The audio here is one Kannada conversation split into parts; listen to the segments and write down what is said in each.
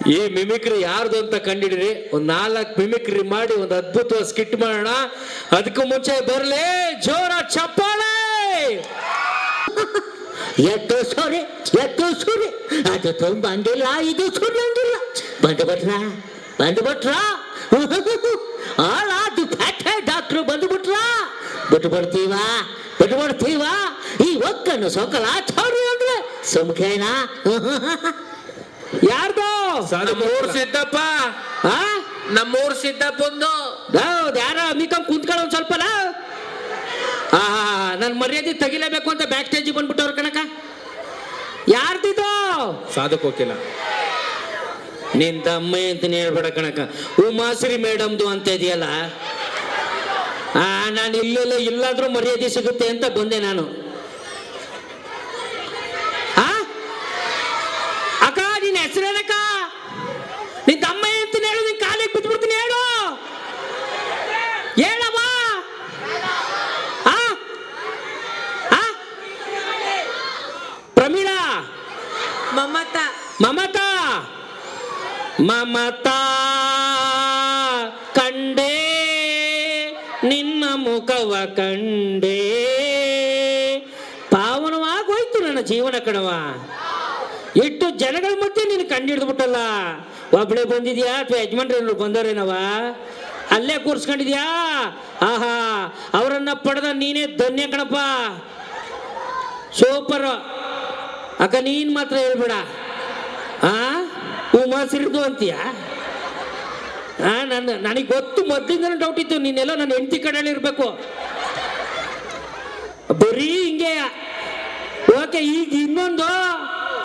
ಓಕೆ ಈ ಮಿಮಿಕ್ರಿ ಯಾರ್ದು ಅಂತ ಕಂಡಿಡಿರಿ? ಒಂದ್ ನಾಲ್ಕು ಮಿಮಿಕ್ರಿ ಮಾಡಿ, ಒಂದು ಅದ್ಭುತವಾದ ಸ್ಕಿಟ್ ಮಾಡೋಣ. ಅದಕ್ಕೂ ಮುಂಚೆ ಬರ್ಲಿ, ಜೋರ ಚಪ್ಪಾಳೆ! ಎದ್ದು ಸೋರಿ, ಎದ್ದು ಸೂರಿ. ಅದು ಬಂದಿಲ್ಲ ಇದು ಸುಳ್ಳಂಗಿಲ್ಲ ಬಂದು ಬಿಟ್ರ ಬಂದು ಬಿಟ್ರ. ಆಳಾದು ಫ್ಯಾಟ್ ಡಾಕ್ಟ್ರು ಬಂದು ಬಿಟ್ರ. ಬಿಟ್ಟು ಬಿಡ್ತೀವ ಬಿಟ್ಟು ಬಿಡ್ತೀವ ಈ ಒಕ್ಕನ್ನು ಸೊಕ್ಕಲ ಚೌರಿ ಅಂದ್ರೆ ಸುಮ್ಕೇನಾ? ಯಾರ್ದು? ನಮ್ಮೂರ್ ಸಿದ್ದಪ್ಪ. ಹಾ ನಮ್ಮೂರ್ ಸಿದ್ದಪ್ಪಂದು. ಹೌದು ಯಾರ ಅಮಿಕಂ ಕುಂತ್ಕೊಳ್ಳೋ ಒಂದ್ ಸ್ವಲ್ಪ ಹಾ ನನ್ ಮರ್ಯಾದೆ ತೆಗಿಲೇಬೇಕು ಅಂತ ಬ್ಯಾಕ್ ಸ್ಟೇಜ್ ಬಂದ್ಬಿಟ್ಟವ್ರ ಕಣಕ ಯಾರ್ದಿದು? ಸಾಧಕ್ ಹೋಗಿಲ್ಲ ನಿನ್ ತಮ್ಮ ಅಂತಾನೆ ಹೇಳ್ಬೇಡ ಕಣಕ ಉಮಾಶ್ರೀ ಮೇಡಮ್ದು ಅಂತ ಇದೆಯಲ್ಲ? ಆ ನಾನು ಇಲ್ಲೆಲ್ಲ ಇಲ್ಲಾದ್ರೂ ಮರ್ಯಾದೆ ಸಿಗುತ್ತೆ ಅಂತ ಬಂದೆ ನಾನು. ಆ? ಅಕ್ಕ ನಿನ್ನ ಹೆಸರೇನಕ್ಕ ನಿನ್ ತಮ್ಮ ಅಂತಾನೆ ಹೇಳು ನಿನ್ ಕಾಲಿಗೆ ಬಿದ್ಬಿಡ್ತೀನಿ ಹೇಳು ಹೇಳವ್ವ ಆ ಆ ಪ್ರಮೀಳಾ ಮಮತ. ಮಮತಾ. ಮಮತಾ, ಕಂಡೇ, ನಿನ್ನ ಮುಖವ ಕಂಡೇ. ಪಾವನವಾಗೋಯ್ತು ನನ್ನ ಜೀವನ ಕಣವ ಎಷ್ಟು ಜನಗಳ ಮಧ್ಯೆ ನೀನು ಕಂಡಿಡ್ದು ಬಿಟ್ಟಲ್ಲ. ಒಬ್ಬಳೇ ಬಂದಿದ್ಯಾ ಅಥವಾ ಯಜಮಾನ್ರೇನು ಬಂದವರೇನವ ಅಲ್ಲೇ ಕೂರ್ಸ್ಕೊಂಡಿದ್ಯಾ? ಆಹಾ, ಅವರನ್ನ ಪಡೆದ ನೀನೇ ಧನ್ಯ ಕಣಪ್ಪ. ಸೂಪರ್. ಅಕ್ಕ, ನೀನ್ ಮಾತ್ರ ಹೇಳ್ಬೇಡ. ಆ? ಉಮಾಸಿರಿದು ಅಂತೀಯ? ಆ ನನ್ನ ನನಗೆ ಗೊತ್ತು ಮೊದ್ಲಿಂದ ಡೌಟ್ ಇತ್ತು. ನೀನೆಲ್ಲ ನನ್ನ ಹೆಂಡತಿ ಕಡೆಯಲ್ಲಿ ಇರಬೇಕು. ಬರೀ ಹಿಂಗೆ. ಓಕೆ, ಈಗ ಇನ್ನೊಂದು,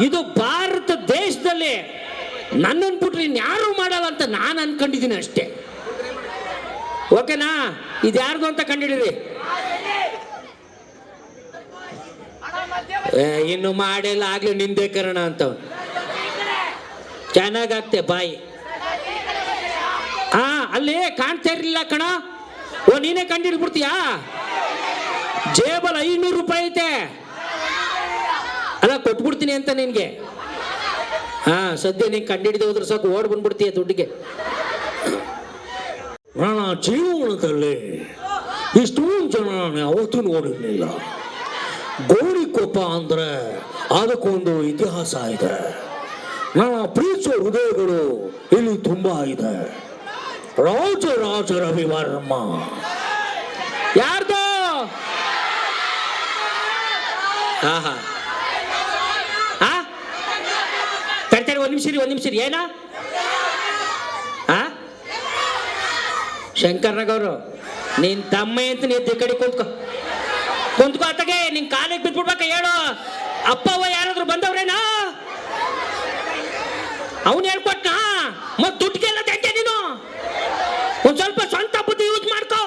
ಇದು ಭಾರತ ದೇಶದಲ್ಲಿ ನನ್ನನ್ನು ಬಿಟ್ರೆ ಇನ್ಯಾರು ಮಾಡಲ್ಲ ಅಂತ ನಾನು ಅನ್ಕೊಂಡಿದ್ದೀನಿ ಅಷ್ಟೇ. ಓಕೆನಾ? ಇದು ಯಾರ್ದು ಅಂತ ಕಂಡಿಡಿರಿ ಇನ್ನು ಮಾಡಿಲ್ಲ, ಆಗ್ಲಿ ನಿಂದೆ ಕರಣ ಅಂತ ಚೆನ್ನಾಗಾಗ್ತೆ, ಬಾಯಿ. ಹಾ, ಅಲ್ಲಿ ಕಾಣ್ತಾ ಇರ್ಲಿಲ್ಲ ಕಣ. ಓ, ನೀನೇ ಕಂಡಿಡ್ಬಿಡ್ತೀಯಾ? ಜೇಬಲ್ ಐನೂರು ರೂಪಾಯಿ ಐತೆ. ಅಲ್ಲ, ಕೊಟ್ಬಿಡ್ತೀನಿ ಅಂತ ನಿನ್ಗೆ. ಹಾ, ಸದ್ಯ ನೀನ್ ಕಂಡಿಡಿದ ಹೋದ್ರೆ ಸಾಕು, ಓಡ್ ಬಂದ್ಬಿಡ್ತೀಯ ದುಡ್ಡಿಗೆ. ಜೀವನದಲ್ಲಿ ಇಷ್ಟೊಂದು ಜನ ನಾನು ಯಾವತ್ತೂ ನೋಡಿರ್ಲಿಲ್ಲ. ಗೋರಿಕೊಪ್ಪ ಅಂದ್ರೆ ಅದಕ್ಕೊಂದು ಇತಿಹಾಸ ಇದೆ. ನನ್ನ ಪ್ರೀತಿಸುವ ಹೃದಯಗಳು ಇಲ್ಲಿ ತುಂಬಾ ಇದೆ. ರಾಜ ರವಿವರ್ಮ. ಯಾರ್ದು? ಹಾ ಆ ತರ್ತಾರೆ ಒಂದ್ ನಿಮಿಷ ರೀ ಒಂದ್ ನಿಮಿಷ ರೀ ಏನ? ಆ ಶಂಕರ್ನಾಗವ್ರು, ನೀನ್ ತಮ್ಮ ಅಂತ ನೀ ಕಡೆ ಕುಂತ್ಕೋ. ಕುಂತ್ಕೋ ಅತ್ತಗೆ ನಿನ್ ಕಾಲಿಗೆ ಬಿದ್ಬಿಡ್ಬೇಕ ಹೇಳು. ಅಪ್ಪ ಅವ್ವ ಯಾರಾದ್ರೂ ಬಂದವ್ರೇನಾ? ಅವನು ಹೇಳ್ಕೊಟ್ನಾ? ಮತ್ ದುಡ್ಡಿಗೆಲ್ಲ ತೆಗೆ ನೀನು. ಒಂದ್ ಸ್ವಲ್ಪ ಸ್ವಂತ ಬುದ್ಧಿ ಯೂಸ್ ಮಾಡ್ಕೋ.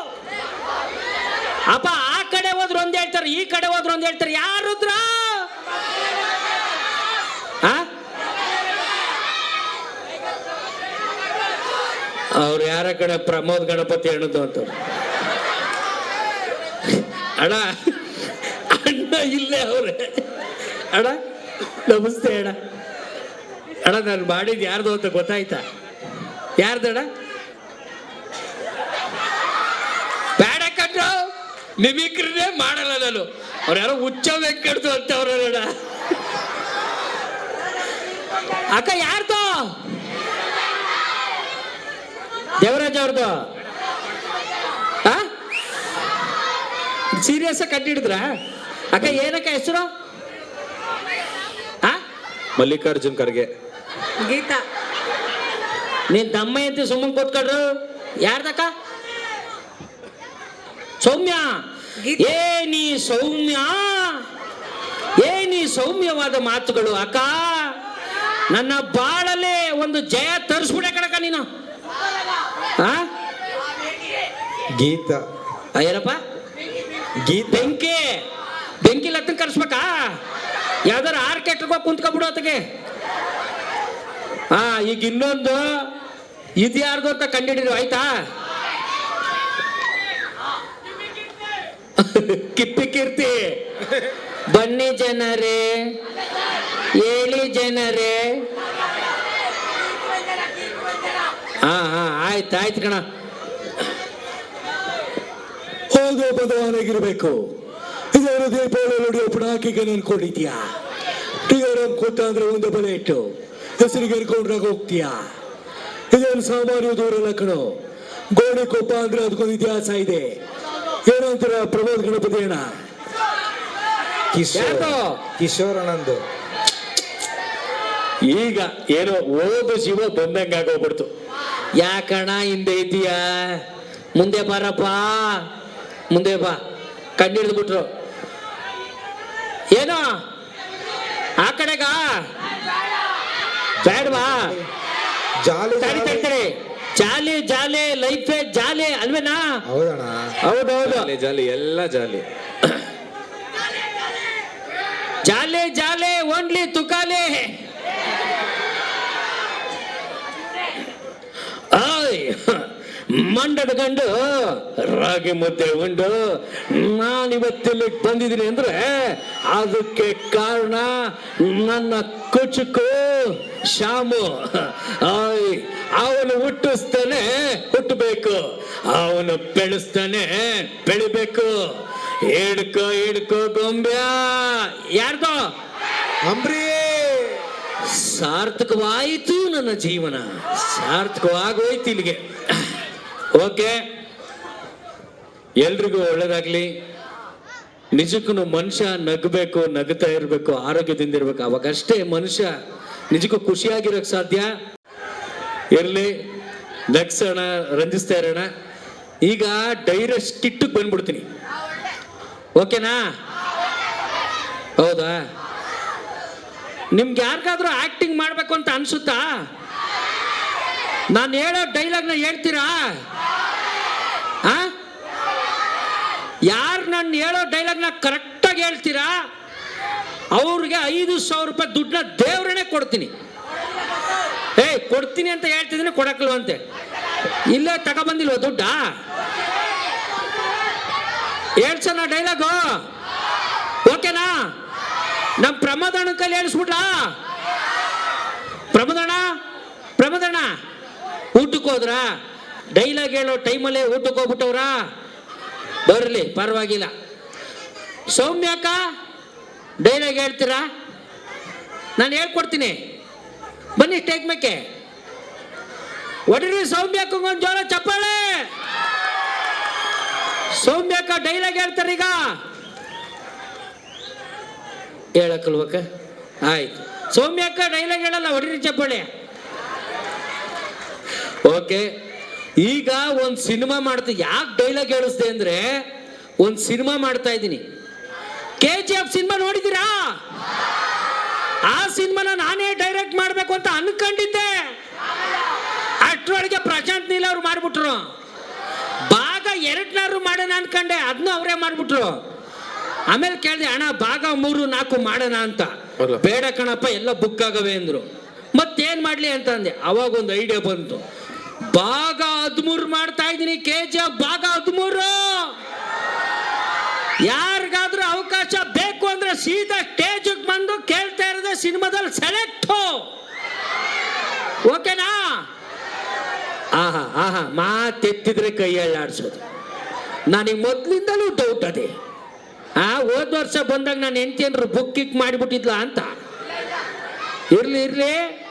ಅಪ್ಪ, ಆ ಕಡೆ ಹೋದ್ರು ಒಂದ್ ಹೇಳ್ತಾರೆ, ಈ ಕಡೆ ಹೋದ್ರು ಒಂದ್ ಹೇಳ್ತಾರೆ, ಯಾರುದ್ರ? ಅವ್ರು ಯಾರ ಕಡೆ ಪ್ರಮೋದ್ ಗಣಪತಿ ಹೇಳುದು ಅಂತ ಅಣ್ಣ ಇಲ್ಲೇ ಅವ್ರೆ. ಅಣ್ಣ, ನಮಸ್ತೆ ಅಣ್ಣ. ಅಣ್ಣ, ನಾನು ಮಾಡಿದ್ ಯಾರ್ದು ಅಂತ ಗೊತ್ತಾಯ್ತಾ? ಯಾರ್ದಣ ಬೇಡ ಕಣ್ರು ನಿಮಿಕ್ರನ್ನೇ ಮಾಡಲ್ಲ ನಾನು. ಅವ್ರು ಯಾರೋ ಹುಚ್ಚ ವೆಂಕಡ್ದು ಅಂತ ಅವ್ರಣ್ಣ ಅಕ್ಕ, ಯಾರ್ದು? ದೇವರಾಜ್ ಅವ್ರದ್ದು ಸೀರಿಯಸ್ ಕಂಡಿಡಿದ್ರ ಅಕ್ಕ ಏನಕ್ಕ ಹೆಸರು? ಆ? ಮಲ್ಲಿಕಾರ್ಜುನ್ ಖರ್ಗೆ. ಗೀತಾ. ನೀನ್ ತಮ್ಮ ಅಂತ ಸುಮ್ಮನೆ ಕೊಟ್ಕೊಡ್ರು ಯಾರ್ದಕ್ಕ? ಸೌಮ್ಯ. ಏ ನೀ ಸೌಮ್ಯ. ಏ ನೀ ಸೌಮ್ಯವಾದ ಮಾತುಗಳು ಅಕ್ಕ. ನನ್ನ ಬಾಳಲ್ಲೇ ಒಂದು ಜಯ ತರಿಸ್ಬಿಡ ಕಣಕ್ಕ ನೀನು. ಆ? ಗೀತಾ. ಏನಪ್ಪ? ಗೀತಾ. ಬೆಂಕಿ ಬೆಂಕಿ ಲತ್ತನ್ ಕರ್ಸ್ಬೇಕಾ? ಯಾವ್ದಾರ ಕೆಟ್ಟ ಕುಂತ್ಕೊಬಿಡು ಅತ್ತಿಗೆ. ಹಾ ಈಗ ಇನ್ನೊಂದು ಇದು ಯಾರ್ದು ಅಂತ ಕಂಡಿಡಿದ್ರು ಆಯ್ತಾ? ಕಿಪ್ಪಿ ಕೀರ್ತಿ. ಬನ್ನಿ ಜನರೇ ಏಳಿ ಜನರೇ. ಹಾ ಹಾ ಆಯ್ತು ಆಯ್ತು ಕಣ. ಹೋಗೋ ಬದಲಾಗಿರ್ಬೇಕು ಇದರ ದೀಪಾವಳಿ ನೋಡಿ ಪಟಾಕಿಗೆ ನೆನ್ಕೊಂಡಿದ್ಯಾ ಟಿಆರ್ಎಂ ಕೊಟ್ಟ ಅಂದ್ರೆ ಒಂದು ಬಲೆ ಇಟ್ಟು ಹೆಸರಿಗೆ ಎರ್ಕೊಂಡ್ರಾಗ ಹೋಗ್ತೀಯಾ? ಇದೇನು ಸಾಮಾನ್ಯ ದೂರಲ್ಲ ಕಣೋ. ಗೋಡೆ ಕೊಪ್ಪ ಅಂದ್ರೆ ಅದಕ್ಕೊಂದು ಇತಿಹಾಸ ಇದೆ. ಏನಂತೀರ ಪ್ರಮೋದ್ ಗಣಪತಿ ಅಣ್ಣ? ಕಿಶೋರ್. ಕಿಶೋರ್ ಅಣ್ಣಂದು. ಈಗ ಏನೋ ಓದು ಜೀವ ಬಂದಂಗ ಆಗೋಗ್ಬಿಡ್ತು. ಯಾಕಣ ಹಿಂದೆ ಇದೀಯಾ ಮುಂದೆ ಬಾರಪ್ಪ. ಮುಂದೆ ಬಾ. ಕಣ್ಣಿಡ್ದು ಬಿಟ್ರು ಏನೋ? ಆ ಕಡೆಗ? ಬೇಡವಾ ಜಾಲಿ ತಡಿ ತಡಿ ತಡಿ. ಜಾಲಿ ಜಾಲಿ ಲೈಫೇ ಜಾಲಿ ಅಲ್ವೇನಾ? ಹೌದಣ್ಣ. ಹೌದೌದು. ಜಾಲಿ ಜಾಲಿ ಎಲ್ಲ ಜಾಲಿ. ಜಾಲೆ ಜಾಲಿ ಓನ್ಲಿ ತುಕಾಲೆ ಮಂಡದ ಗಂಡು ರಾಗಿ ಮುದ್ದೆ ಉಂಡು. ನಾನಿವತ್ತಿಲ್ಲಿ ಬಂದಿದ್ದೀನಿ ಅಂದ್ರೆ ಅದಕ್ಕೆ ಕಾರಣ ನನ್ನ ಕುಚುಕು ಶಾಮು ಅವನು ಹುಟ್ಟಿಸ್ತಾನೆ ಹುಟ್ಟಬೇಕು. ಅವನು ಬೆಳೆಸ್ತಾನೆ ಬೆಳಿಬೇಕು. ಹಿಡ್ಕೋ ಹಿಡ್ಕೋ ಗೊಂಬ್ಯಾ. ಯಾರ್ಗೋ ಅಂಬ್ರಿ. ಸಾರ್ಥಕವಾಯಿತು ನನ್ನ ಜೀವನ. ಸಾರ್ಥಕವಾಗೋಯ್ತು ಇಲ್ಲಿಗೆ. ಓಕೆ. ಎಲ್ರಿಗೂ ಒಳ್ಳೇದಾಗ್ಲಿ. ನಿಜಕ್ಕೂ ಮನುಷ್ಯ ನಗಬೇಕು, ನಗ್ತಾ ಇರಬೇಕು, ಆರೋಗ್ಯದಿಂದ ಇರ್ಬೇಕು. ಅವಾಗಷ್ಟೇ ಮನುಷ್ಯ ನಿಜಕ್ಕೂ ಖುಷಿಯಾಗಿರೋಕ್ ಸಾಧ್ಯ? ಇರಲಿ. ನಗ್ಸೋಣ ರಂಜಿಸ್ತಾ ಇರೋಣ ಈಗ ಡೈರೆಕ್ಟ್ ಕಿಟ್ಟಕ್ಕೆ ಬಂದ್ಬಿಡ್ತೀನಿ. ಓಕೆನಾ? ಹೌದಾ? ನಿಮ್ಗೆ ಯಾರಿಗಾದ್ರೂ ಆಕ್ಟಿಂಗ್ ಮಾಡಬೇಕು ಅಂತ ಅನ್ಸುತ್ತಾ? ನಾನು ಹೇಳೋ ಡೈಲಾಗ್ನ ಹೇಳ್ತೀರಾ? ಯಾರು ನಾನು ಹೇಳೋ ಡೈಲಾಗ್ನ ಕರೆಕ್ಟಾಗಿ ಹೇಳ್ತೀರಾ? ಅವ್ರಿಗೆ ಐದು ಸಾವಿರ ರೂಪಾಯಿ ದುಡ್ಡನ್ನ ದೇವ್ರನ್ನೇ ಕೊಡ್ತೀನಿ. ಏಯ್, ಕೊಡ್ತೀನಿ ಅಂತ ಹೇಳ್ತಿದ್ದೀನಿ ಕೊಡಕ್ಲ್ವಂತೆ ಇಲ್ಲೇ ತಗೊಬಂದಿಲ್ವ ದುಡ್ಡ? ಹೇಳ್ಸೋಣ ಡೈಲಾಗು. ಓಕೆನಾ? ನಮ್ಮ ಪ್ರಮೋದಣ್ಣ ಕೈಲಿ ಹೇಳಿಸ್ಬಿಡ್ಲಾ ಪ್ರಮೋದಣ್ಣ ಪ್ರಮೋದಣ್ಣ ಊಟಕ್ಕೆ ಹೋದ್ರಾ? ಡೈಲಾಗ್ ಹೇಳೋ ಟೈಮಲ್ಲೇ ಊಟಕ್ಕೆ ಹೋಗ್ಬಿಟ್ಟವ್ರಾ? ಬರಲಿ, ಪರವಾಗಿಲ್ಲ. ಸೌಮ್ಯಕ ಡೈಲಾಗ್ ಹೇಳ್ತೀರಾ? ನಾನು ಹೇಳ್ಕೊಡ್ತೀನಿ. ಬನ್ನಿ ಟೇಕ್ ಮೇಕೆ ಒಡ್ರಿ ಸೌಮ್ಯಕ್ಕ ಒಂದು ಜೋರ ಚಪ್ಪಾಳೆ! ಸೌಮ್ಯಕ್ಕ ಡೈಲಾಗ್ ಹೇಳ್ತಾರೆ ಈಗ. ಹೇಳಕ್ಕಲ್ವಕ್ಕ? ಆಯ್ತು. ಸೌಮ್ಯಕ್ಕ ಡೈಲಾಗ್ ಹೇಳಲ್ಲ ಹೊಡಿರಿ ಚಪ್ಪಾಳೆ. ಓಕೆ. ಈಗ ಒಂದು ಸಿನಿಮಾ ಮಾಡ್ತಾ ಯಾಕೆ ಡೈಲಾಗ್ ಹೇಳಿಸ್ದೆ ಅಂದ್ರೆ ಒಂದು ಸಿನಿಮಾ ಮಾಡ್ತಾ ಇದ್ದೀನಿ. ಕೆ ಜಿ ಎಫ್ ಸಿನಿಮಾ ನೋಡಿದ್ದೀರಾ? ಆ ಸಿನಿಮಾನ ನಾನೇ ಡೈರೆಕ್ಟ್ ಮಾಡಬೇಕು ಅಂತ ಅನ್ಕೊಂಡಿದ್ದೆ. ಅಷ್ಟರೊಳಗೆ ಪ್ರಶಾಂತ್ ನೀಲ್ ಅವ್ರು ಮಾಡ್ಬಿಟ್ರು. ಭಾಗ ಎರಡನಾರು ಮಾಡೋಣ ಅನ್ಕೊಂಡೆ ಅದನ್ನ ಅವರೇ ಮಾಡ್ಬಿಟ್ರು. ಆಮೇಲೆ ಕೇಳಿದೆ ಅಣ್ಣ ಭಾಗ ಮೂರು ನಾಲ್ಕು ಮಾಡೋಣ ಅಂತ. ಬೇಡ ಕಣಪ್ಪ ಎಲ್ಲ ಬುಕ್ ಆಗವೆ ಅಂದ್ರು. ಮತ್ತೇನ್ ಮಾಡ್ಲಿ ಅಂತ ಅಂದೆ. ಅವಾಗ ಒಂದು ಐಡಿಯಾ ಬಂತು. ಭಾಗ ಹದಿಮೂರು ಮಾಡ್ತಾ ಇದ್ದೀನಿ ಕೆ ಜಿ ಎಫ್ ಭಾಗ ಹದಿಮೂರು. ಯಾರಿಗಾದ್ರೂ ಅವಕಾಶ ಬೇಕು ಅಂದ್ರೆ ಸೀದಾ ಸ್ಟೇಜಿಗೆ ಬಂದು ಕೇಳ್ತಾ ಇರೋದೇ ಸಿನಿಮಾದಲ್ಲಿ ಸೆಲೆಕ್ಟ್. ಓಕೆನಾ? ಆಹಾ ಆಹಾ, ಮಾತೆತ್ತಿದ್ರೆ ಕೈ ಅಳ್ಳಾಡ್ಸೋದು ನನಗೆ ಮೊದಲಿಂದಲೂ ಡೌಟ್ ಅದೇ. ಆ, ಹೋದ ವರ್ಷ ಬಂದಾಗ ನಾನು ಹೆಂಡ್ತಿಯನ್ರು ಬುಕ್ ಕಿಕ್ ಮಾಡಿಬಿಟ್ಟಿದ್ಲ ಅಂತ. ಇರ್ಲಿ ಇರ್ಲಿ.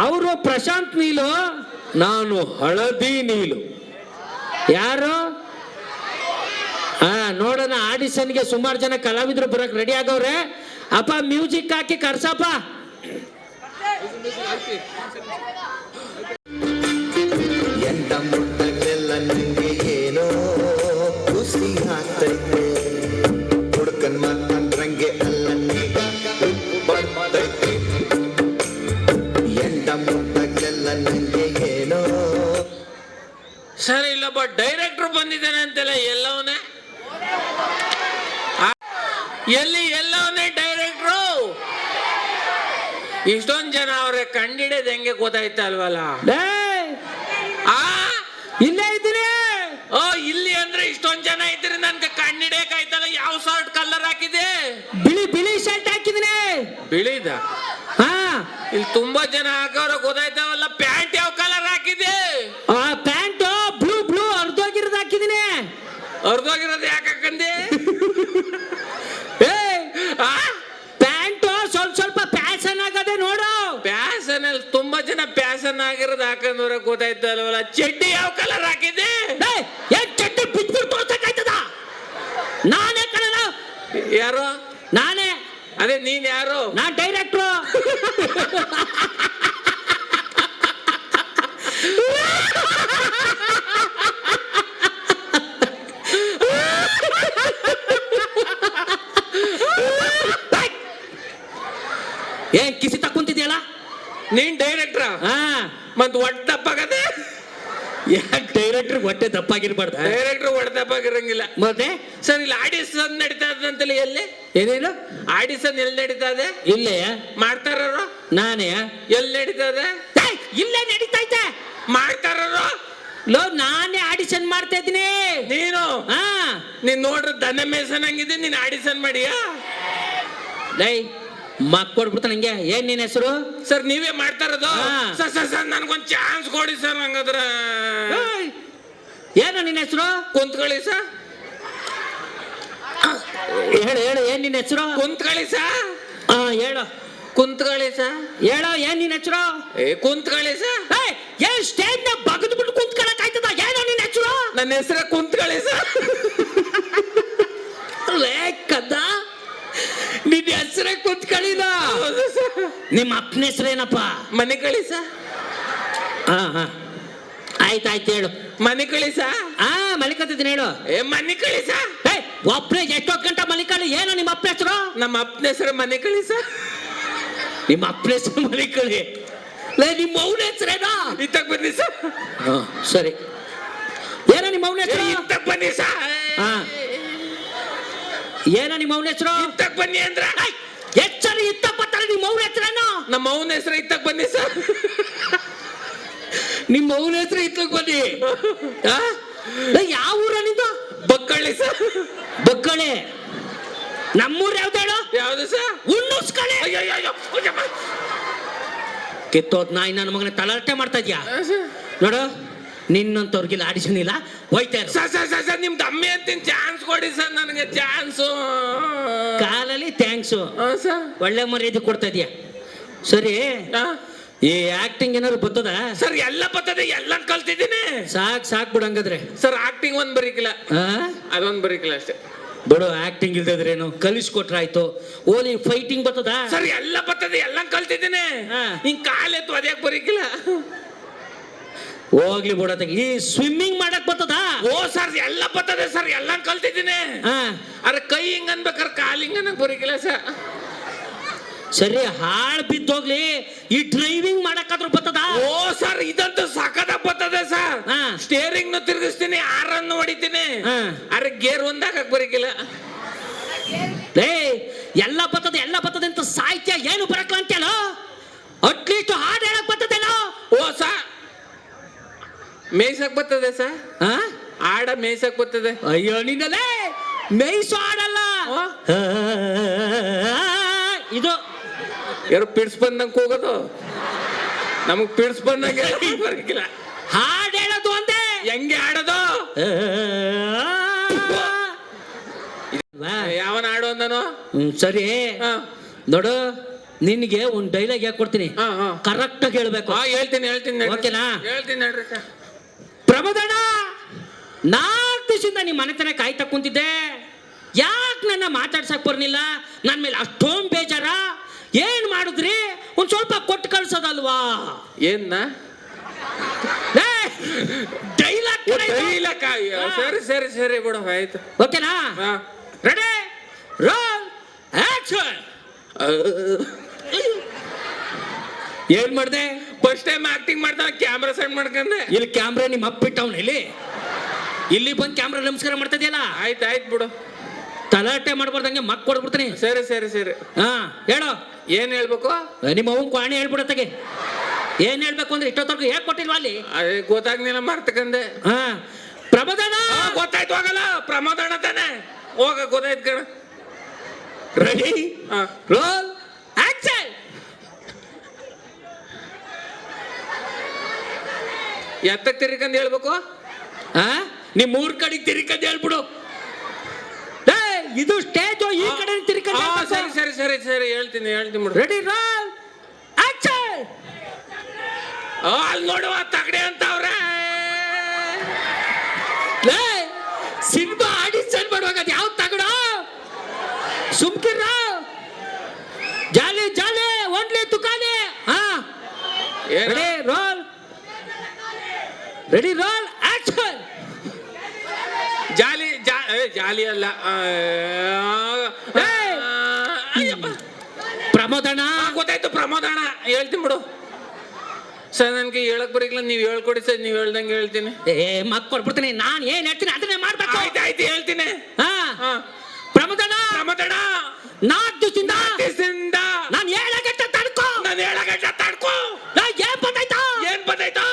ಅವರು ಪ್ರಶಾಂತ್ ನೀಲು ನಾನು ಹಳದಿ ನೀಲು. ಯಾರು? ಹಾ, ನೋಡೋಣ, ಆಡಿಷನ್ಗೆ ಸುಮಾರು ಜನ ಕಲಾವಿದರು ಬರಕ್ ರೆಡಿ ಆಗವ್ರೆ. ಅಪ್ಪ ಮ್ಯೂಸಿಕ್ ಹಾಕಿ ಕರ್ಸಪ್ಪ. ಎಂಟ ಸರ್ ಇಲ್ಲೊಬ್ಬ ಡೈರೆಕ್ಟರ್ ಬಂದಿದ್ದಾನೆ ಅಂತೆಲ್ಲ ಎಲ್ಲವನೇ ಎಲ್ಲಿ ಎಲ್ಲವನೇ ಡೈರೆಕ್ಟ್ರು ಇಷ್ಟೊಂದು ಜನ ಅವ್ರೆ ಕಂಡಿಡಿಯೋದು ಹೆಂಗೆ ಗೊತ್ತಾಯ್ತಾ ಅಲ್ವಲ್ಲ? ಇಲ್ಲೇ ಇದ್ದೀನಿ ಓ ಇಲ್ಲಿ ಅಂದ್ರೆ ಇಷ್ಟೊಂದ್ ಜನ ಇದ್ರೆ ನನ್ಗೆ ಕಣ್ಣಿಡಿಯಕಾಯ್ತಲ್ಲ ಆಯ್ತಲ್ಲ ಯಾವ ಸಾರ್ಟ್ ಕಲರ್ ಹಾಕಿದೆ ಬಿಳಿ ಬಿಳಿ ಶರ್ಟ್ ಹಾಕಿದ್ದೀನಿ ಬಿಳಿದ? ಹಾ. ಇಲ್ಲಿ ತುಂಬಾ ಜನ ಹಾಕೋರ ಗೊತ್ತಾಯ್ತಾವಲ್ಲ ಪ್ಯಾಂಟ್ ಯಾವ ಕಲರ್ ಹಾಕಿದೆ ಆ ಪ್ಯಾಂಟ್ ಬ್ಲೂ ಬ್ಲೂ ಅರ್ಧೋಗಿರೋದು ಹಾಕಿದೀನಿ ಅರ್ಧೋಗಿರೋದು ಯಾಕೆ ಹಾಕಂದೆ ಏ ಆ ಪ್ಯಾಂಟ್ ಸ್ವಲ್ಪ ಸ್ವಲ್ಪ ಫ್ಯಾಷನ್ ಆಗದೆ ನೋಡು ಪ್ಯಾಸನ್ ಅಲ್ಲಿ ತುಂಬಾ ಜನ ಹಾಕೊಂಡ್ರೆ ಗೊತ್ತಾಯ್ತಲ್ವಲ್ಲ ಚಡ್ಡಿ ಯಾವ ಕಲರ್ ಹಾಕಿದೆ ಏ ಏನ್ ಚಡ್ಡಿ ಬಿದ್ಬಿಟ್ಟು ತೋರ್ಸಕ್ಕಾಯ್ತದ ನಾನೇ ಕಣಲ ಯಾರು ನಾನೇ ಅದೇ ನೀನ್ ಯಾರು ನಾನ್ ಡೈರೆಕ್ಟ್ರು ಏನ್ ಕಿಸಿ ತಕ್ಕೊಂತಿದ್ಯಲ್ಲ ನೀನ್ ಡೈರೆಕ್ಟ್ರ ಹಾ ಮತ್ ಒಟ್ಟ ತಪ್ಪಾಗದೆ ಯಾಕೆ ಡೈರೆಕ್ಟರ್ ಹೊಟ್ಟೆ ದಪ್ಪಾಗಿರ್ಬಾರ್ದ. ಡೈರೆಕ್ಟರ್ ಹೊಟ್ಟೆ ತಪ್ಪಾಗಿರಂಗಿಲ್ಲ ಮತ್ತೆ? ಸರ್ ಇಲ್ಲಿ ಆಡಿಷನ್ ನಡೀತಾ ಇದಂತಲ್ಲ ಎಲ್ಲಿ? ಏನೇನು? ಆಡಿಷನ್ ಎಲ್ಲಿ ನಡೀತಾ ಇದೆ ಇಲ್ಲೇ ಮಾಡ್ತಾರೋ ನಾನೇ ಎಲ್ಲಿ ನಡೀತಾ ಇದೆ ಇಲ್ಲೇ ಇಲ್ಲೇ ಇದೆ ಮಾಡ್ತಾರೋ ಲೋ ನಾನೇ ಆಡಿಷನ್ ಮಾಡ್ತಾ ಇದ್ದೀನಿ. ನೀನು? ಹಾ ನೀನ್ ನೋಡ್ರ ದನ ಮೇಸನಂಗಿದೆ ನೀನ್ ಆಡಿಷನ್ ಮಾಡಿಯಾ? ಲೈ ಮಕ್ ಕೊಡ್ಬಿಡ್ತಾನೆ ಹಂಗೆ. ಏನ್ ನಿನ್ ಹೆಸರು? ಸರ್ ನೀವೇ ಮಾಡ್ತಾ ಇರೋದು. ಸರ್ ಸರ್ ಸರ್ ನನ್ಗೊಂದ್ ಚಾನ್ಸ್ ಕೊಡಿ ಸರ್ ಹಂಗಾದ್ರ. ಏನು ನಿನ್ನ ಹೆಸರು? ಕುಂತ್ಕೊಳ್ಳಿ ಸರ್ ಹೇಳು ಹೇಳು ಏನ್ ನಿನ್ನ ಹೆಸರು? ಕುಂತ್ಕೊಳ್ಳಿ ಸಾ ಹಾ ಹೇಳು. ಕುಂತ್ಕೊಳ್ಳಿ ಸಾ ಹೇಳು ಏನ್ ನಿನ್ನ ಹೆಸರು? ಏ ಕುಂತ್ಕೊಳ್ಳಿ ಸಾ ಏನ್ ಸ್ಟೇಜ್ನ ಬಗದ್ ಬಿಟ್ಟು ಕುಂತ್ಕೊಳಕ್ ಆಯ್ತದ? ಏನೋ ನಿನ್ನ ಹೆಸರು? ನನ್ನ ಹೆಸರು ಕುಂತ್ಕೊಳ್ಳಿ ಸಾ ಕದ್ದ. ನಿನ್ನ ಹೆಸರೇ ಕುಂತ್ಕೊಳ್ಳಿದ ನಿಮ್ಮ ಅಪ್ಪನ ಹೆಸರೇನಪ್ಪ ಮನೆ ಕಳಿ ಸಾ ಹಾ ಹಾ. ಆಯ್ತಾಯ್ತು ಹೇಳು. ಮನೆ ಕಳಿ ಸರ್ ಆ ಮಲಿಕತ್ತಿದ್ದೀನಿ ಹೇಳು. ಏ ಮನೆ ಕಳಿ ಸರ್ ಏಯ್ ಒಬ್ಬನೇ ಎಷ್ಟೊತ್ತು ಗಂಟೆ ಮಲಿಕಲ್ಲಿ ಏನು ನಿಮ್ಮ ಅಪ್ಪ ಹೆಸರು? ನಮ್ಮ ಅಪ್ಪನ ಹೆಸರು ಮನೆ ಕಳಿ ಸರ್ ನಿಮ್ಮ ಅಪ್ಪನ ಹೆಸರು ಕಳಿ. ಲೇ ನಿಮ್ಮ ಅವನ ಹೆಸರೇನು? ಇತ್ತಕ್ ಬನ್ನಿ ಸರ್. ಹಾಂ ಸರಿ. ಏನೋ ನಿಮ್ಮ ಅವನ ಹೆಸರು? ಇತ್ತಕ್ ಬನ್ನಿ ಸರ್. ಹಾಂ. ಏನ ನಿಮ್ಮ ಅವನ ಹೆಸರು? ಇತ್ತಕ್ ಬನ್ನಿ ಅಂದ್ರ? ಹೆಚ್ಚು ಇತ್ತ ಬರ್ತಾರೆ ನಿಮ್ಮ ಅವನ ಹೆಸರೇನು? ನಮ್ಮ ಅವನ ಹೆಸರು ಇತ್ತಕ್ ಬನ್ನಿ ಸರ್. ನಿಮ್ಮ ಅವನ ಹೆಸರು ಇತ್ಲಕ್ ಬನ್ನಿ ಯಾವ ಊರ ನಿಂದು? ಬಕ್ಕಳ್ಳಿ ಸರ್. ಬಕ್ಕಳೆ ನಮ್ಮೂರ್ ಯಾವ್ದು ಹೇಳು? ಯಾವ್ದು ಸರ್? ಉಣ್ಣುಸ್ಕಳೆ. ಕಿತ್ತೋದ್ ನಾಯಿ ನನ್ನ ಮಗನ ತಲಾಟೆ ಮಾಡ್ತಾ ಇದ್ಯಾ? ನೋಡು ನಿನ್ನಂತವ್ರಿಗಿಲ್ಲ ಆಡಿಷನ್ ಇಲ್ಲ. ಹೋಯ್ತಾ ಸರ್ ಸರ್ ಸರ್ ಸರ್ ನಿಮ್ದು ಅಮ್ಮೆ ಅಂತೀನಿ ಚಾನ್ಸ್ ಕೊಡಿ ಸರ್ ನನಗೆ ಚಾನ್ಸು ಕಾಲಲ್ಲಿ ಥ್ಯಾಂಕ್ಸು ಒಳ್ಳೆ ಮರ್ಯಾದೆ ಕೊಡ್ತಾ ಇದೀಯ? ಸರಿ ಈ ಆಕ್ಟಿಂಗ್ ಏನಾದ್ರು ಬರ್ತದ? ಸರ್ ಎಲ್ಲ ಬರ್ತದೆ ಎಲ್ಲ ಕಲ್ತಿದ್ದೀನಿ. ಸಾಕ್ ಸಾಕ್ ಬಿಡಂಗದ್ರೆ. ಸರ್ ಆಕ್ಟಿಂಗ್ ಒಂದ್ ಬರೀಕಿಲ್ಲ. ಆ? ಅದೊಂದ್ ಬರೀಕಿಲ್ಲ ಅಷ್ಟೇ. ಬಿಡು ಆಕ್ಟಿಂಗ್ ಇಲ್ದಿದ್ರೇನು? ಕಲಿಸ್ಕೊಟ್ರಾಯ್ತು. ಓಲಿ ಫೈಟಿಂಗ್ ಬರ್ತದ? ಸರ್ ಎಲ್ಲ ಬರ್ತದೆ ಎಲ್ಲ ಕಲ್ತಿದ್ದೀನಿ. ಹಾ. ಹಿಂಗ್ ಕಾಲೆತ್ತು ಅದ್ಯಾಕ್ ಬರೀಕಿಲ್ಲ. ಹೋಗ್ಲಿ ಬಿಡತ್ತೆ ಈ ಸ್ವಿಮ್ಮಿಂಗ್ ಮಾಡಕ್ ಬರ್ತದ? ಓ ಸರ್ ಎಲ್ಲ ಬರ್ತದೆ ಸರ್ ಎಲ್ಲ ಕಲ್ತಿದ್ದೀನಿ. ಅರೆ ಕೈ ಹಿಂಗ್ ಅನ್ಬೇಕಾರೆ ಕಾಲ್ ಹಿಂಗ್ ಅನ್ನಕ್ ಬರೀಕಿಲ್ಲ ಸರ್ ಸರಿ ಹಾಳ್ ಬಿದ್ದೋಗ್ಲಿ. ಈ ಡ್ರೈವಿಂಗ್ ಮಾಡಕ್ಕಾದ್ರೂ ಬರ್ತದ? ಓ ಸರ್ ಇದಂತೂ ಸಕದ ಬರ್ತದೆ ಸರ್. ಸ್ಟೇರಿಂಗ್ ನು ತಿರುಗಿಸ್ತೀನಿ ಆರನ್ನು ಹೊಡಿತೀನಿ. ಅರೆ ಗೇರ್ ಒಂದಾಕಕ್ ಬರೀಕಿಲ್ಲ. ಏ ಎಲ್ಲ ಬರ್ತದೆ ಎಲ್ಲ ಬರ್ತದೆ ಅಂತ ಸಾಹಿತ್ಯ ಏನು ಬರಕ್ಲ ಅಂತೇಳು? ಅಟ್ಲೀಸ್ಟ್ ಹಾಡು ಹೇಳಕ್ ಬರ್ತದೇನೋ? ಓ ಸರ್. ಮೇಯ್ಸಕ್ ಬರ್ತದೆ ಸರ್? ಆಡ ಮೇಯ್ಸಕ್ ಬರ್ತದೆ. ಅಯ್ಯೋ ನಿನ್ನಲೇ ಮೇಯ್ಸು ಆಡಲ್ಲ ಇದು ಯಾರು ಪಿಡ್ಸ್ ಬಂದಂಗೆ ಹೋಗೋದು ನಮಗ್ ಪಿಡ್ಸ್ ಬಂದಂಗೆ ಬರಕಿಲ್ಲ ಹಾಡು ಹೇಳೋದು ಒಂದೇ ಹೆಂಗೆ ಹಾಡೋದು. ಯಾವನ ಹಾಡು ಅಂದನು? ಸರಿ. ನೋಡು ನಿನ್ಗೆ ಒಂದ್ ಡೈಲಾಗ್ ಯಾಕೆ ಕೊಡ್ತೀನಿ. ಕರೆಕ್ಟ್ ಆಗಿ ಹೇಳ್ಬೇಕು. ಹೇಳ್ತೀನಿ ಹೇಳ್ತೀನಿ. ಓಕೆನಾ? ಹೇಳ್ತೀನಿ ಪ್ರಮೋದಣ್ಣ ನಾಲ್ಕು ದಿವಸದಿಂದ ನಿಮ್ಮ ಮನೆತನ ಕಾಯ್ತಾ ಕುಂತಿದ್ದೆ. ಯಾಕೆ ನನ್ನ ಮಾತಾಡ್ಸಕ್ ಬರ್ಲಿಲ್ಲ? ನನ್ನ ಮೇಲೆ ಅಷ್ಟೊಂದು ಬೇಜಾರ? ಏನ್ ಮಾಡಿದ್ರಿ? ಒಂದ್ ಸ್ವಲ್ಪ ಕೊಟ್ಟು ಕಳ್ಸೋದಲ್ವಾ? ಏನ್ನ? ಡೈಲಾಗ್ ಡೈಲಾಗ್ ಸರಿ ಸರಿ ಸರಿ ಬಿಡು ಆಯ್ತು. ಓಕೆನಾ. ರೆಡಿ ರೋಲ್ ಆಕ್ಷನ್ ಏನ್ ಮಾಡ್ದೆ? ಫಸ್ಟ್ ಟೈಮ್ ಆಕ್ಟಿಂಗ್ ಮಾಡ್ದ ಕ್ಯಾಮ್ರಾ ಸೆಂಡ್ ಮಾಡ್ಕೊಂಡೆ. ಇಲ್ಲಿ ಕ್ಯಾಮ್ರಾ ನಿಮ್ಮ ಅಪ್ಪಿಟ್ಟವ್ನ ಇಲ್ಲಿ. ಇಲ್ಲಿ ಬಂದು ಕ್ಯಾಮ್ರಾ ನಮಸ್ಕಾರ ಮಾಡ್ತಾ ಇದೆಯಲ್ಲ ಆಯ್ತು ಆಯ್ತು ಬಿಡು. ತಲಾಟೆ ಮಾಡ್ಬಾರ್ದಂಗೆ ಮಕ್ ಕೊಡ್ಬಿಡ್ತೀನಿ. ಸರಿ ಸರಿ ಸರಿ. ಹಾ ಹೇಳು. ಏನ್ ಹೇಳ್ಬೇಕು? ನಿಮ್ಮ ಅವ್ನ ಕ್ವಾಣಿ ಹೇಳ್ಬಿಡತ್ತಗೆ ಏನ್ ಹೇಳ್ಬೇಕು ಅಂದ್ರೆ ಇಷ್ಟೊತ್ತರ್ಗು ಹೇಗ್ ಕೊಟ್ಟಿಲ್ವಾ ಅಲ್ಲಿ? ಗೊತ್ತಾಗ್ಲಿಲ್ಲ ಮರ್ತಕಂದೆ ಹಾ ಪ್ರಮದಣ ಗೊತ್ತಾಯ್ತು ಹೋಗಲ್ಲ ಪ್ರಮದಣ ತಾನೆ. ಹೋಗ ಗೊತ್ತಾಯ್ತು ಕಣ. ರೆಡಿ ರೋಲ್ ಆಕ್ಷನ್ ಎತ್ತಕ್ಕೆ ತಿರ್ಕಂದ್ ಹೇಳ್ಬೇಕು? ಹಾ ನಿಮ್ಮ ಮೂರ್ ಕಡೆಗೆ ತಿರ್ಕಂದ್ ಹೇಳ್ಬಿಡು. ಇದು ಸ್ಟೇಜ್ ಈ ಕಡೆ ತಿರ್ಕಂಡ್ ಆ, ಸರಿ ಸರಿ. ಸರಿ ಸರಿ ಹೇಳ್ತೀನಿ ಹೇಳ್ತೀನಿ ಬಿಡು. ರೆಡಿ ರೋಲ್ ಆಕ್ಷನ್ ಆ, ಅಲ್ಲಿ ನೋಡುವ ತಗಡೆ ಅಂತ ಅವ್ರೆ. ಲೇ ಸಿನಿಮಾ ಆಡಿಷನ್ ಮಾಡುವಾಗ ಯಾವ ತಗಡ? ಸುಮ್ಕಿರ? ಜಾಲಿ ಜಾಲಿ ಒನ್ಲಿ ತುಕಾಲಿ. ಹಾ. ಏನು? Ready roll ready roll action jolly jolly ಅಲ್ಲ. ಪ್ರಮೋದಣ್ಣ ಗೊತ್ತಾಯ್ತು ಪ್ರಮೋದಣ್ಣ ಹೇಳ್ತೀನಿ ಬಿಡು. ಸರ್ ನನಗೆ ಹೇಳಕ್ ಬರೀಲ್ಲ ನೀವು ಹೇಳ್ಕೊಡಿ ಸರ್ ನೀವು ಹೇಳ್ದಂಗೆ ಹೇಳ್ತೀನಿ. ಏ ಮಕ್ ಕೊಡ್ಬಿಡ್ತೀನಿ ನಾನ್ ಏನ್ ಹೇಳ್ತೀನಿ ಅದನ್ನೇ ಮಾಡ್ಬೇಕು. ಆಯ್ತು ಆಯ್ತು ಹೇಳ್ತೀನಿ. ಪ್ರಮೋದಣ್ಣ ಪ್ರಮೋದಣ್ಣ ನಾಲ್ಕು ದಿವಸದಿಂದ ದಿವ್ಸದಿಂದ ನಾನು ಹೇಳಗಟ್ಟ ಗಂಟೆ ತಡ್ಕೋ! ನಾನು ಹೇಳಗಟ್ಟ ಗಂಟ ತಡ್ಕೋ! ನಾ ಏನ್ ಬಂದೈತಾ ಏನ್ ಬಂದೈತಾ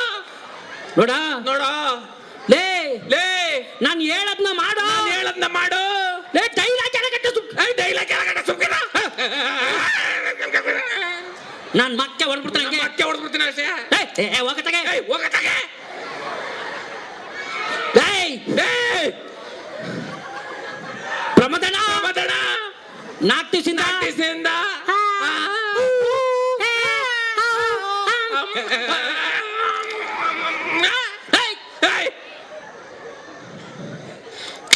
ನೋಡ. ನೋಡ ಲೇ ಲೇ ನಾನು ಹೇಳದ್ನ ಮಾಡು ನಾನು ಹೇಳದ್ನ ಮಾಡು ಲೇ ಡೈಲಾಗ್ ಎಡಗಟ್ಟೆ ಸುಮ್ ಡೈಲಾಗ್ ಕೆಳಗಡೆ ಸುಮ್ಕಿರ ನಾನ್ ಮತ್ತೆ ಹೊಡ್ಬಿಡ್ತೀನಿ ಹಂಗೆ ಮತ್ತೆ ಹೊಡ್ಬಿಡ್ತೀನಿ ಅಷ್ಟೇ ಏ, ಏ, ಹೋಗತ್ತಾಗೆ ಏಯ್ ಹೋಗತ್ತಾಗೆ ಏಯ್ ಏಯ್ ಪ್ರಮೋದಣ್ಣ ಪ್ರಮೋದಣ್ಣ ನಾಲ್ಕು ದಿವಸದಿಂದ ದಿವ್ಸದಿಂದ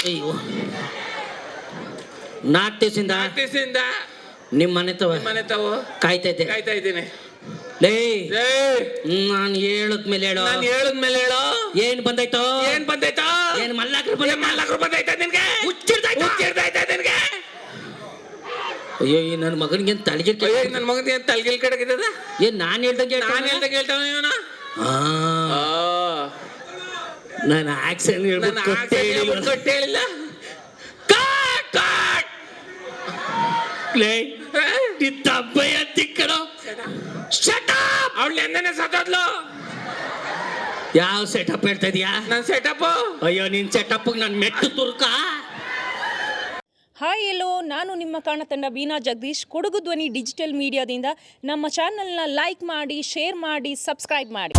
ಅಯ್ಯೋ. ದಿವಸದಿಂದ ದಿವ್ಸದಿಂದ ನಿಮ್ಮ ಮನೆ ತವ ಮನೆ ತಾವು ಕಾಯ್ತಾ ಇದ್ದೆ ಕಾಯ್ತಾ ಇದ್ದೀನಿ. ಲೇ ನಾನು ಹೇಳದ್ಮೇಲೆ ಹೇಳೋ. ನಾನು ಹೇಳಿದ್ಮೇಲೆ ಹೇಳೋ. ಏನ್ ಬಂದೈತೋ ಏನ್ ಬಂದೈತಾ ಏನ್ ಮಲ್ಲಾಕ್ರು ಏನ್ ಬಂದ ಮಲ್ಲಾಕ್ರು ಬಂದೈತಾ ನಿನ್ಗೆ? ಹುಚ್ಚಿಡ್ದಾಯ್ತಾ? ಹುಚ್ಚಿಡ್ದಾಯ್ತಾ ನಿನ್ಗೆ? ಅಯ್ಯೋ ಈ ನನ್ನ ಮಗನಿಗೆ ತಲೆಗೆ ಅಯ್ಯೋ ನನ್ನ ಮಗನಿಗೆ ತಲೆಗಿಲ್ ಕಡಗಿದ್ದದ ಏನ್ ನಾನು ಹೇಳ್ದಂಗೆ ನಾನು ಹೇಳ್ದಂಗೆ ಹೇಳ್ತಾವ ಇವನ? ನಾನು ಆಕ್ಷನ್ ನನ್ನ ಹೇಳ್ಬಿಟ್ಟು ಕೊಟ್ಟೆ ಆಸೆ ಹೇಳಿಲ್ವ? ಕೊಟ್ಟು ಹೇಳಿಲ್ಲ. ಕಟ್ ಕಾಟ್ ಲೇ ನಿನ್ನ ಅಬ್ಬಯ್ಯ ತಿಕ್ಕಡೋ ಅವಳು ಎಂದನೇ ಸತ್ತೋದ್ಲು. ಯಾವ ಸೆಟಪ್ ಹೇಳ್ತಾ ಇದೀಯಾ? ನನ್ನ ಸೆಟಪ್ ಅಯ್ಯೋ ನಿನ್ ಸೆಟಪ್ ನನ್ ಮೆಟ್ಟು ತುರ್ಕ? ಹಾಯ್ ಎಲ್ಲೋ ನಾನು ನಿಮ್ಮ ಕಾಣತಂಡ ಬೀನಾ ಜಗದೀಶ್. ಕೊಡಗು ಧ್ವನಿ ಡಿಜಿಟಲ್ ಮೀಡಿಯಾದಿಂದ ನಮ್ಮ ಚಾನೆಲ್ನ ಲೈಕ್ ಮಾಡಿ ಶೇರ್ ಮಾಡಿ ಸಬ್ಸ್ಕ್ರೈಬ್ ಮಾಡಿ.